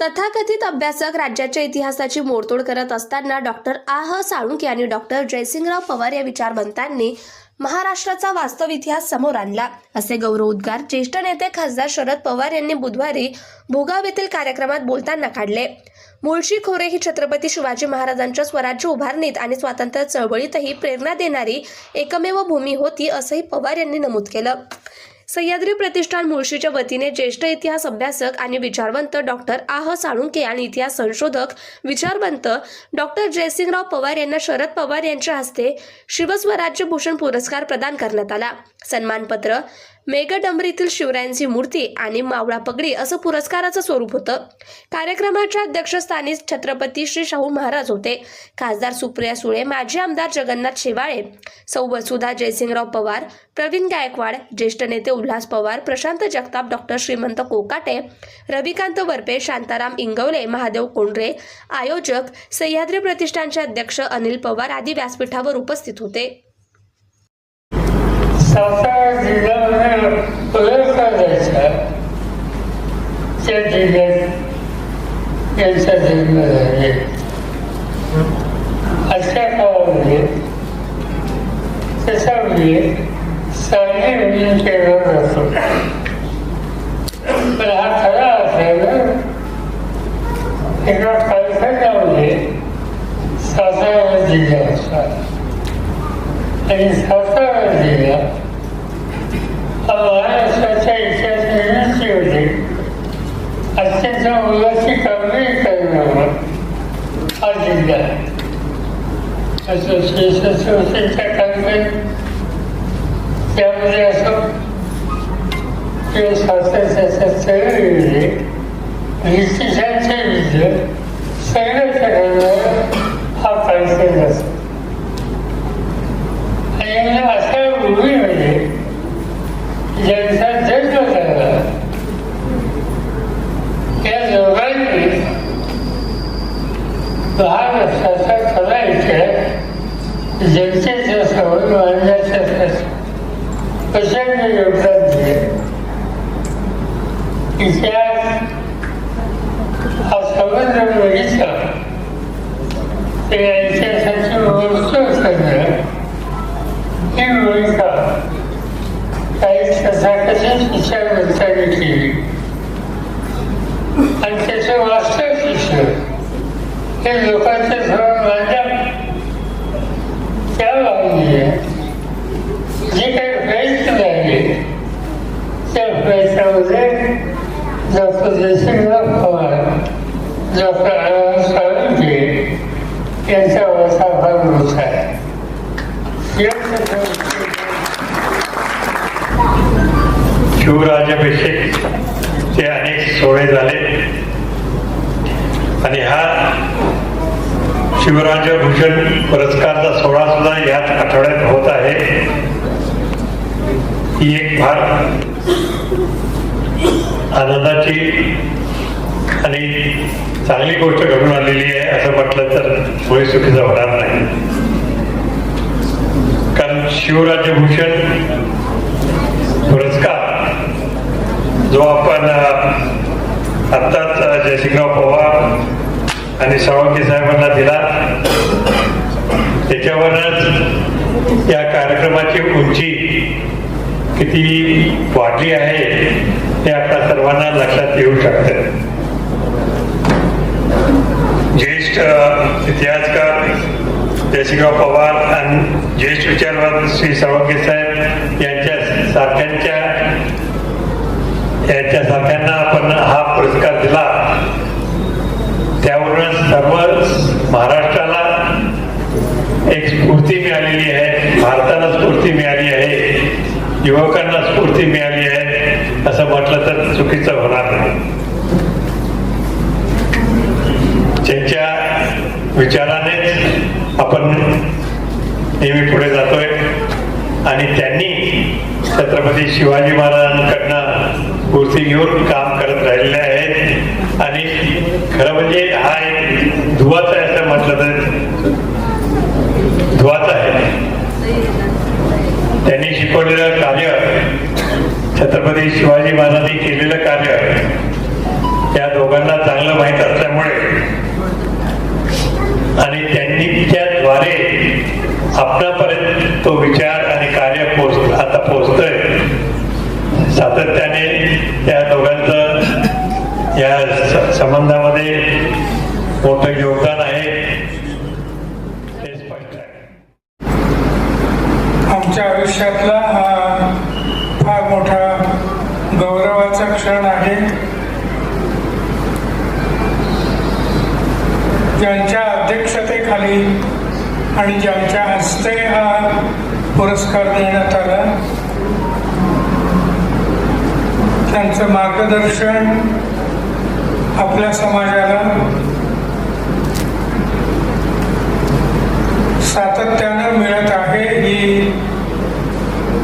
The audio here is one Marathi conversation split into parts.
तथाकथित अभ्यासक राज्याच्या इतिहासाची मोडतोड करत असताना डॉक्टर आह साळुंके आणि डॉक्टर जयसिंगराव पवार या विचारवंतांनी महाराष्ट्राचा वास्तव इतिहास समोर आणला. असे गौरव उद्गार ज्येष्ठ नेते खासदार शरद पवार यांनी बुधवारी भोगाव येथील कार्यक्रमात बोलताना काढले. मुळशी खोरे ही छत्रपती शिवाजी महाराजांच्या स्वराज्य उभारणीत आणि स्वातंत्र्य चळवळीतही प्रेरणा देणारी एकमेव भूमी होती असंही पवार यांनी नमूद केलं. सह्याद्री प्रतिष्ठान मुळशीच्या वतीने ज्येष्ठ इतिहास अभ्यासक आणि विचारवंत डॉक्टर आह साळुंके आणि इतिहास संशोधक विचारवंत डॉक्टर जयसिंगराव पवार यांना शरद पवार यांच्या हस्ते शिवस्वराज्य भूषण पुरस्कार प्रदान करण्यात आला. सन्मानपत्र मेघडंबरीतील शिवरायांची मूर्ती आणि मावळा पगडी असं पुरस्काराचं स्वरूप होतं. कार्यक्रमाच्या अध्यक्षस्थानी छत्रपती श्री शाहू महाराज होते. खासदार सुप्रिया सुळे माजी आमदार जगन्नाथ शेवाळे सौ वसुधा जयसिंगराव पवार प्रवीण गायकवाड ज्येष्ठ नेते उल्हास पवार प्रशांत जगताप डॉक्टर श्रीमंत कोकाटे रविकांत वरपे शांताराम इंगवले महादेव कोंडरे आयोजक सह्याद्री प्रतिष्ठानचे अध्यक्ष अनिल पवार आदी व्यासपीठावर उपस्थित होते. सातारा जिल्ह्यामध्ये प्रयोग करायचा त्या जिल्ह्यात यांचा जन्म झाले अशा काळामध्ये त्याचा उल्लेख साली केला जातो पण हा खरा असायला एका कालखंडामध्ये सातारा जिल्हा होता आणि सातारा जिल्हा महाराष्ट्राच्या इतिहासाची होती अत्यंत मुलाची हा जिल्हा असं श्री त्यामध्ये असं स्वातंत्र्याच्या चळवळीमध्ये ब्रिटिशांच्या विरुद्ध संघर्ष हा कालखंड असतो आणि म्हणजे अशा भूमीमध्ये ज्यांचा जन्म झाला त्या दोघांनी महाराष्ट्राचा खरा विषय जनतेच्या समोर मांडण्यासाठी प्रचंड योगदान दिले इतिहास हा संबंध बघितला तर या इतिहासाची मोजतोड करणं ही भूमिका काही तथाकथित विचारवंतांनी केली आणि त्याचं वास्तव शिक्षण ते लोकांच्या धोरण राज्यात त्या बाजूने जे काही प्रयत्न झाले त्या प्रयत्नामध्ये डॉक्टर जयसिंगराव पवार डॉक्टर आनंद साळुंके यांचा वाटा फार मोठा आहे शिवराजाभिषेक चे अनेक सोहळे झाले. आणि हा शिवराज्यभूषण पुरस्कारचा सोहळा सुद्धा याच आठवड्यात होत आहे. ही एक फार आनंदाची आणि चांगली गोष्ट घडून आलेली आहे असं म्हटलं तर मुळे चुकीचा होणार नाही. कारण शिवराज्यभूषण पुरस्कार जो आपण आत्ताच जयसिंगराव पवार आणि सावंगी साहेबांना दिला. त्याच्यावरच या कार्यक्रमाची उंची किती वाढली आहे हे आपल्या सर्वांना लक्षात येऊ शकते. ज्येष्ठ इतिहासकार जयसिंगराव पवार आणि ज्येष्ठ विचारवाद श्री सावंगी साहेब यांच्या सारख्यांच्या यांच्या सारख्यांना आपण हा पुरस्कार दिला. त्यावरूनच सर्व महाराष्ट्राला एक स्फूर्ती मिळालेली आहे. भारताला स्फूर्ती मिळाली आहे. युवकांना स्फूर्ती मिळाली आहे. असं म्हटलं तर चुकीचं होणार नाही. त्यांच्या विचारानेच आपण नेहमी पुढे जातोय आणि त्यांनी छत्रपती शिवाजी महाराजांकडनं स्फूर्ती घेऊन काम करत राहिलेले आहेत. आणि खरं म्हणजे हा एक धुवाचा आहे असं म्हटलं तर धुवाचा आहे. त्यांनी शिकवलेलं कार्य छत्रपती शिवाजी महाराजांनी केलेलं कार्य त्या दोघांना चांगलं माहीत असल्यामुळे आणि त्यांनी त्याद्वारे आपणापर्यंत तो विचार आणि कार्य पोच आता पोचतोय सातत्याने त्या दोघांचं या संबंधामध्ये मोठं योगदान आहे. स्पष्ट आहे. आमच्या आयुष्यातला हा फार मोठा गौरवाचा क्षण आहे. ज्यांच्या अध्यक्षतेखाली आणि ज्यांच्या हस्ते हा पुरस्कार देण्यात आला त्यांचं मार्गदर्शन आपल्या समाजाला सातत्यानं मिळत आहे ही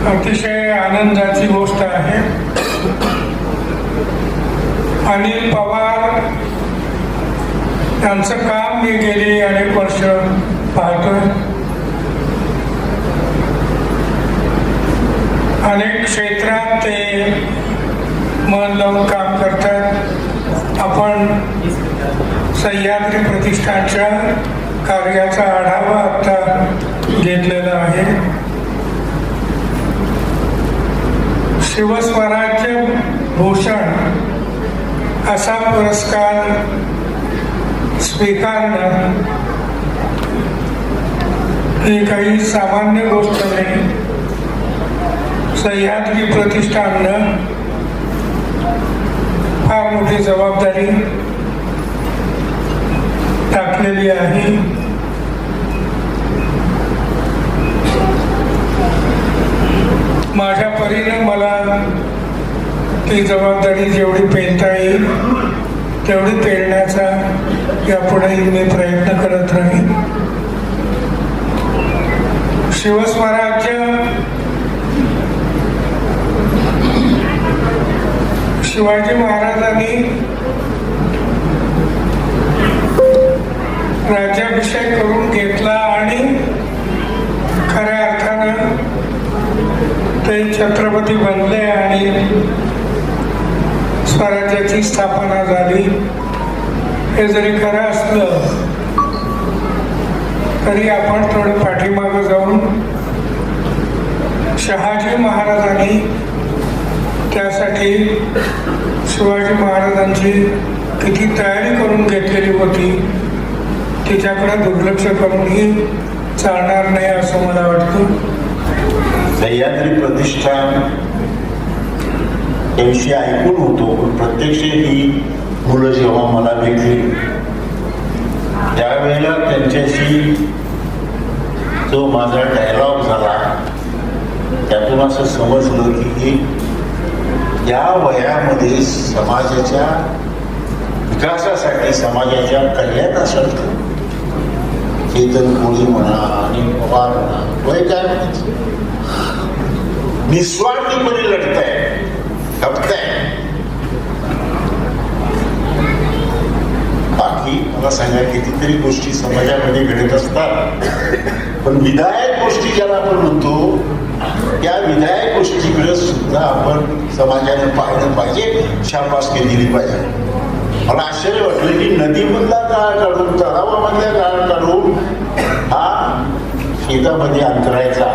अतिशय आनंदाची गोष्ट आहे. अनिल पवार यांचं काम मी गेली अनेक वर्ष पाहतोय. अनेक क्षेत्रात ते मन लावून काम करतात आपण सह्याद्री प्रतिष्ठानच्या कार्याचा आढावा आता घेतलेला आहे. शिवस्वराज्य भूषण असा पुरस्कार स्वीकारणं ही काही सामान्य गोष्ट नाही. सह्याद्री प्रतिष्ठाननं फार मोठी जबाबदारी यापुढेही मी प्रयत्न करत राहीन शिवस्वराज्य शिवाजी महाराजांनी राज्याभिषेक करून घेतला आणि खऱ्या अर्थानं ते छत्रपती बनले आणि स्वराज्याची स्थापना झाली. हे जरी खरं असलं तरी आपण थोडं पाठीमागं जाऊन शहाजी महाराजांनी त्यासाठी शिवाजी महाराजांची किती तयारी करून घेतलेली होती तिच्याकडे दुर्लक्ष करूनही चालणार नाही असं मला वाटतं. सह्याद्री प्रतिष्ठान याविषयी ऐकून होतो पण प्रत्यक्ष ही मुलं जेव्हा मला भेटली त्यावेळेला त्यांच्याशी जो माझा डायलॉग झाला त्यातून असं समजलं की या वयामध्ये समाजाच्या विकासासाठी समाजाच्या कल्याणासाठी चेतन कोळी म्हणा आणि पवार म्हणा वय काय निस्वार्थीपणे लढताय खपताय मला सांगा कितीतरी गोष्टी समाजामध्ये घडत असतात. पण विधायक गोष्टी ज्याला आपण म्हणतो त्या विधायक गोष्टीकडे सुद्धा आपण समाजाने पाहिलं पाहिजे शाबासकी दिली पाहिजे. मला आश्चर्य वाटलं की नदीमधला काळ काढून तलावामधल्या काळ काढून हा शेतामध्ये अंतरायचा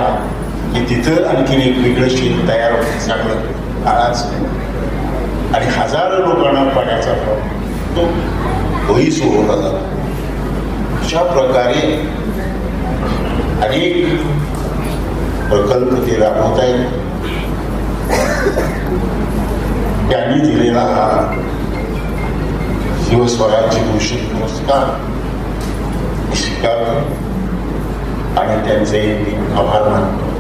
की तिथं आणखीन एक वेगळं शेत तयार होतं. चांगलं काळाच. आणि हजारो लोकांना पाण्याचा प्रॉब्लेम. तो भोई सुरू जातो अशा प्रकारे अनेक प्रकल्प ते राबवत आहेत. त्यांनी दिलेला हा शिवस्वराज्य भूषण पुरस्कार स्वीकारतो. आणि त्यांचे आभार मानतो.